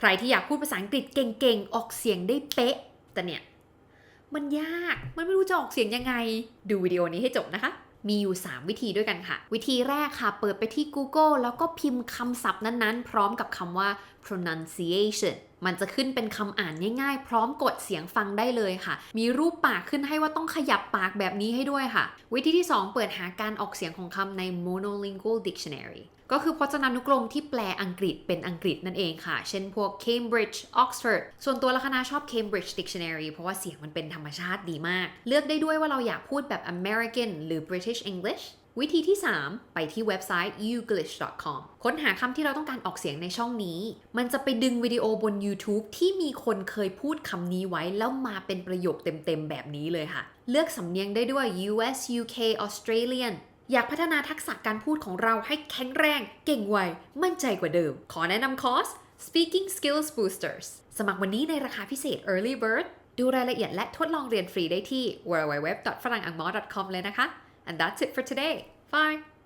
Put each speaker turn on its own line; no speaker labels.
ใครที่อยากพูดภาษาอังกฤษเก่งๆ ออกเสียงได้เป๊ะ แต่เนี่ย มันยาก มันไม่รู้จะออกเสียงยังไง ดูวิดีโอนี้ให้จบนะคะ มีอยู่ 3 วิธีด้วยกันค่ะ วิธีแรกค่ะ เปิดไปที่ Google แล้วก็พิมพ์คำศัพท์นั้นๆ พร้อมกับคำว่า pronunciation มันจะขึ้นเป็นคำอ่านง่ายๆ พร้อมกดเสียงฟังได้เลยค่ะ มีรูปปากขึ้นให้ว่าต้องขยับปากแบบนี้ให้ด้วยค่ะ วิธีที่ 2 เปิดหาการออกเสียงของคำใน monolingual dictionary ก็คือพจนานุกรมที่แปลอังกฤษเป็นอังกฤษนั่นเองค่ะ เช่นพวก Cambridge Oxford ส่วนตัวละคณะชอบ Cambridge Dictionary เพราะว่าเสียงมันเป็นธรรมชาติดีมาก เลือกได้ด้วยว่าเราอยากพูดแบบ American หรือ British English วิธีที่ 3 ไปที่เว็บไซต์ youglish.com ค้นหาคำที่เราต้องการออกเสียงในช่องนี้ มันจะไปดึงวิดีโอบน YouTube ที่มีคนเคยพูดคำนี้ไว้แล้วมาเป็นประโยคเต็มๆ แบบนี้เลยค่ะ เลือกสำเนียงได้ด้วย US UK Australian อยากพัฒนาทักษะการพูดของเราให้แข็งแรง เก่งไว มั่นใจกว่าเดิม ขอแนะนำคอร์ส Speaking Skills Boosters สมัครวันนี้ในราคาพิเศษ Early Bird ดูรายละเอียดและทดลองเรียนฟรีได้ที่ www.frangangmo.com เลยนะคะ and that's it for today. Bye